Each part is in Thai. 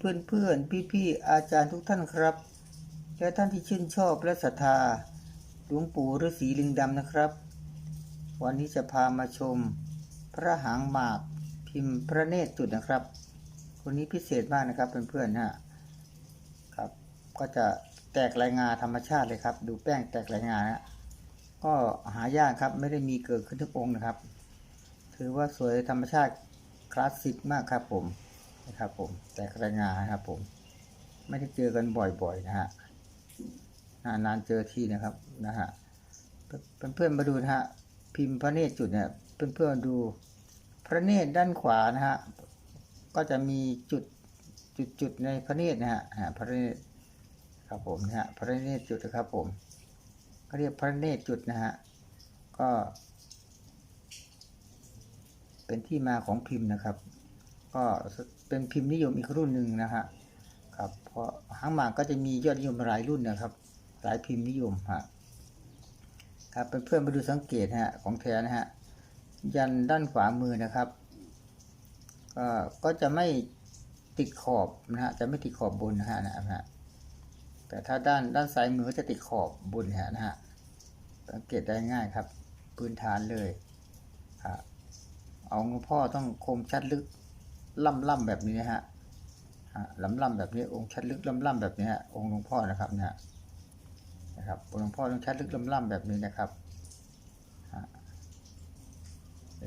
พื่อนเพื่อนพี่พี่ๆอาจารย์ทุกท่านครับ และท่านที่ชื่นชอบและศรัทธาหลวงปู่ฤาษีลิงดำนะครับ วันนี้จะพามาชม พระหางหมากพิมพ์พระเนตรจุดนะครับ คนนี้พิเศษมากนะครับเพื่อนๆนะครับ ก็จะแตกรายงานธรรมชาติเลยครับ ดูแป้งแตกรายงานนะก็หายากครับไม่ได้มีเกิดขึ้นทุกองค์นะครับ ถือว่าสวยธรรมชาติคลาสสิกมากครับผม นะครับ ผมแตกรายงานะครับ ผม ไม่ได้เจอกันบ่อยๆนะฮะนานๆเจอที่นะครับนะฮะเพื่อนๆมาดูนะฮะพิมพ์พระเนตรจุดเนี่ยเพื่อนๆดูพระเนตรด้านขวานะฮะก็จะมีจุดจุดๆในพระเนตรนะฮะพระเนตรครับผมนะฮะพระเนตรจุดนะครับ ผมเขาเรียกพระเนตรจุดนะฮะก็ เป็นที่มาของพิมพ์นะครับ ก็เป็นพิมพ์นิยมอีกรุ่นหนึ่งนะฮะครับเพราะหางหมากก็จะมียอดนิยมหลายรุ่นนะครับหลายพิมพ์นิยมฮะครับเพื่อนๆมาดูสังเกตฮะของแท้นะฮะยันด้านขวามือนะครับก็ก็จะไม่ติดขอบนะฮะจะไม่ติดขอบบนนะฮะนะฮะแต่ถ้าด้านด้านซ้ายมือก็จะติดขอบบนฮะนะฮะสังเกตได้ง่ายครับ พื้นฐานเลยครับเอาหลวงพ่อต้องคมชัดลึก ล่ำล่ำแบบนี้นะฮะล่ำล่ำแบบนี้องค์ชัดลึกล่ำล่ำแบบนี้ฮะองค์หลวงพ่อนะครับเนะนะครับองค์หลวงพ่อต้องชัดลึกล่ำล่ำแบบนี้นะครับฮะ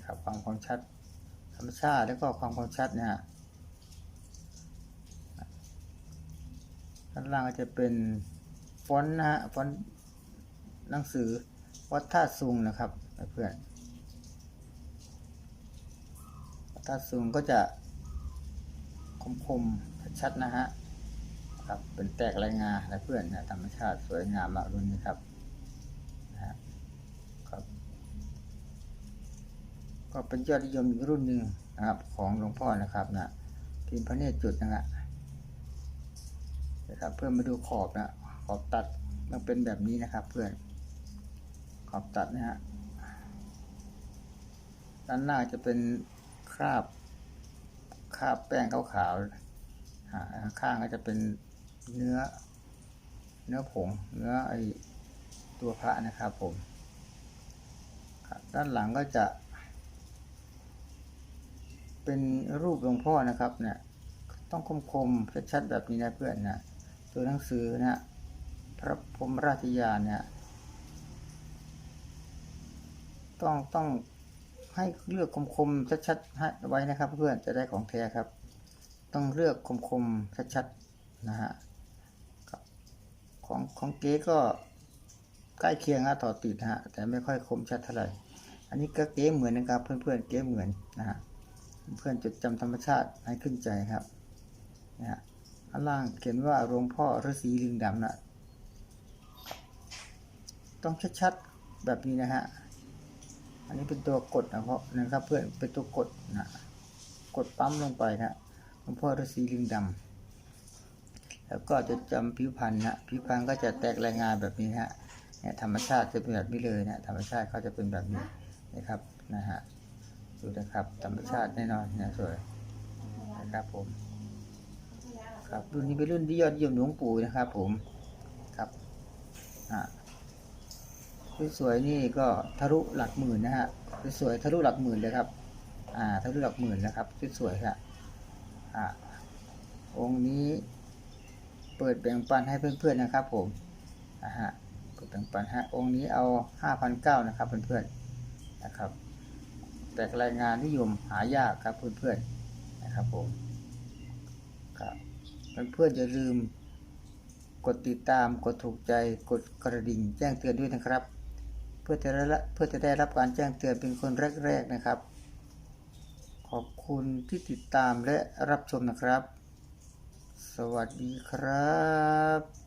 ครับความความชัดธรรมชาติแล้วก็ความความชัดนะฮะด้านล่างก็จะเป็นฟอนต์นะฮะฟอนต์หนังสือวัดท่าซุงนะครับเพื่อนถ้าซูมก็จะ คมๆชัดๆนะฮะครับเป็นแตกรายงานะเพื่อนนะธรรมชาติสวยงามมากรุ่นนี้ครับนะครับ ก็เป็นยอดนิยมอีกรุ่นหนึ่งนะครับ ของหลวงพ่อนะครับนะพิมพ์พระเนตรจุดนะฮะนะครับเพื่อนมาดูขอบนะขอบตัดมันเป็นแบบนี้นะครับ เพื่อนขอบตัดนะฮะด้านหน้าจะเป็นคราบ คาบแป้งขาวๆอ่าข้างก็จะเป็นเนื้อ เนื้อผง เนื้อไอตัวพระนะครับผมด้านหลังก็จะ เป็นรูปหลวงพ่อนะครับเนี่ยต้องคมคมๆชัดๆแบบนี้นะเพื่อนนะตัวหนังสือนะพระพรมราชยานเนี่ยต้องต้อง ให้เลือกคมๆชัดๆไว้นะครับ เพื่อนจะได้ของแท้ครับ ต้องเลือกคมๆชัดๆนะฮะของของเก๊ก็ใกล้เคียงนะต่อติดฮะแต่ไม่ค่อยคมชัดเท่าไหร่อันนี้ก็เก๊เหมือนนะครับ เพื่อนๆเก๊เหมือนนะฮะเพื่อนจดจำธรรมชาติให้ขึ้นใจครับนะฮะข้างล่างเขียนว่าหลวงพ่อฤาษีลิงดำนะต้องชัดๆแบบนี้นะฮะ อันนี้เป็นตัวกดนะเพราะนะครับเพื่อนเป็นตัวกดนะกดปั๊มลงไปนะหลวงพ่อฤาษีลิงดำแล้วก็จะจำผิวพันธุ์นะผิวพันธุ์ก็จะแตกรายงานแบบนี้ฮะเนี่ยธรรมชาติจะเป็นแบบนี้เลยนะธรรมชาติเขาจะเป็นแบบนี้นะครับนะฮะดูนะครับธรรมชาติแน่นอนนะสวยนะครับผมครับรุ่นนี้เป็นรุ่นที่ยอดเยี่ยมหลวงปู่นะครับผมครับอ่า สวยๆนี่ก็ทะลุหลักหมื่นนะฮะสวยๆทะลุหลักหมื่นเลยครับ อ่าทะลุหลักหมื่นนะครับสวยๆครับอ่าองค์นี้เปิดแบ่งปันให้เพื่อนๆนะครับผมอ่าฮะเปิดแบ่งปันฮะองค์นี้เอาห้าพันเก้านะครับเพื่อนๆนะครับแต่รายงานนิยมหายากครับเพื่อนๆนะครับผมครับเพื่อนๆอย่าลืมกดติดตามกดถูกใจกดกระดิ่งแจ้งเตือนด้วยนะครับ เพื่อจะได้รับเพื่อจะได้รับการแจ้งเตือนเป็นคนแรก ๆนะครับ ขอบคุณที่ติดตามและรับชมนะครับ สวัสดีครับ